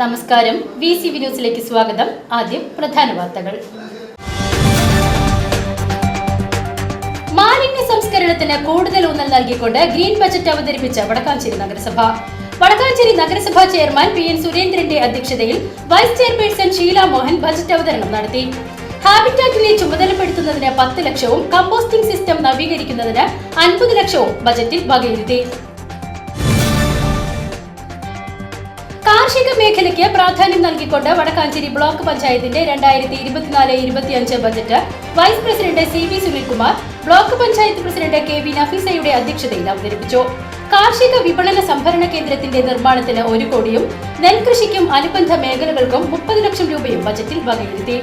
നമസ്കാരം. V C V ന്യൂസിലേക്ക് സ്വാഗതം. ആദ്യം പ്രധാന വാർത്തകൾ. മാലിന്യ സംസ്കരണത്തിന് കൂടുതൽ ഊന്നൽ നൽകിക്കൊണ്ട് ഗ്രീൻ ബജറ്റ് അവതരിപ്പിച്ച വടക്കാഞ്ചേരി നഗരസഭ. വടക്കാഞ്ചേരി നഗരസഭാ ചെയർമാൻ പി എൻ സുരേന്ദ്രന്റെ അധ്യക്ഷതയിൽ vice chairperson Sheela Mohan budget അവതരണം നടത്തി. ഹാബിറ്റാറ്റിനെ ചുമതലപ്പെടുത്തുന്നതിന് പത്ത് ലക്ഷവും കമ്പോസ്റ്റിംഗ് സിസ്റ്റം നവീകരിക്കുന്നതിന് അൻപത് ലക്ഷവും ബജറ്റിൽ വകയിരുത്തി. കാർഷിക മേഖലയ്ക്ക് പ്രാധാന്യം നൽകിക്കൊണ്ട് വടക്കാഞ്ചേരി ബ്ലോക്ക് പഞ്ചായത്തിന്റെ രണ്ടായിരത്തി ഇരുപത്തിനാല് ഇരുപത്തിയഞ്ച് budget vice president C V Sunilkumar block panchayat president K V നഫീസയുടെ അധ്യക്ഷതയിൽ അവതരിപ്പിച്ചു. കാർഷിക വിപണന സംഭരണ കേന്ദ്രത്തിന്റെ നിർമ്മാണത്തിന് ഒരു കോടിയും നെൽകൃഷിക്കും അനുബന്ധ മേഖലകൾക്കും മുപ്പത് ലക്ഷം രൂപയും ബജറ്റിൽ വകയിരുത്തി.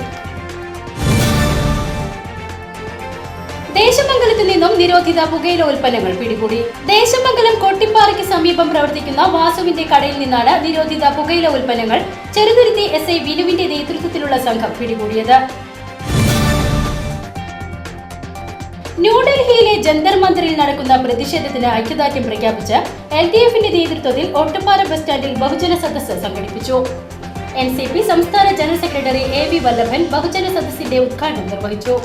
ദേശമംഗലത്ത് നിന്നും നിരോധിത പുകയില ഉൽപ്പന്നങ്ങൾ പിടികൂടി. ദേശമംഗലം കൊട്ടിപ്പാറയ്ക്ക് സമീപം പ്രവർത്തിക്കുന്ന വാസുവിന്റെ കടയിൽ നിന്നാണ് നിരോധിത പുകയില ഉൽപ്പന്നങ്ങൾ ചെറുതുരുത്തി എസ് ഐ വിനുവിന്റെ നേതൃത്വത്തിലുള്ള സംഘം പിടികൂടിയത്. ന്യൂഡൽഹിയിലെ ജന്തർ മന്ദിറിൽ നടക്കുന്ന പ്രതിഷേധത്തിന് ഐക്യദാർഢ്യം പ്രഖ്യാപിച്ച് എൽ ഡി എഫിന്റെ നേതൃത്വത്തിൽ ഒട്ടുപാറ ബസ് സ്റ്റാൻഡിൽ ബഹുജന സദസ്സ് സംഘടിപ്പിച്ചു. എൻ സി പി സംസ്ഥാന general secretary A V Vallabhan ബഹുജന സദസ്സിന്റെ ഉദ്ഘാടനം നിർവഹിച്ചു.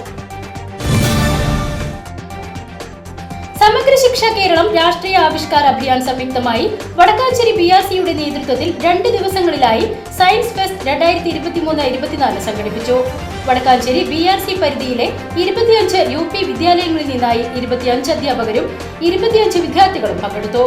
സമഗ്ര ശിക്ഷ കേരളം രാഷ്ട്രീയ ആവിഷ്കാര അഭിയാൻ സംയുക്തമായി വടക്കാഞ്ചേരി ബി ആർ സിയുടെ നേതൃത്വത്തിൽ രണ്ട് ദിവസങ്ങളിലായി സയൻസ് ഫെസ്റ്റ് രണ്ടായിരത്തി ഇരുപത്തിമൂന്ന് ഇരുപത്തിനാല് സംഘടിപ്പിച്ചു. വടക്കാഞ്ചേരി ബി ആർ സി പരിധിയിലെ ഇരുപത്തിയഞ്ച് യു പി വിദ്യാലയങ്ങളിൽ നിന്നായി ഇരുപത്തിയഞ്ച് അധ്യാപകരും ഇരുപത്തിയഞ്ച് വിദ്യാർത്ഥികളും പങ്കെടുത്തു.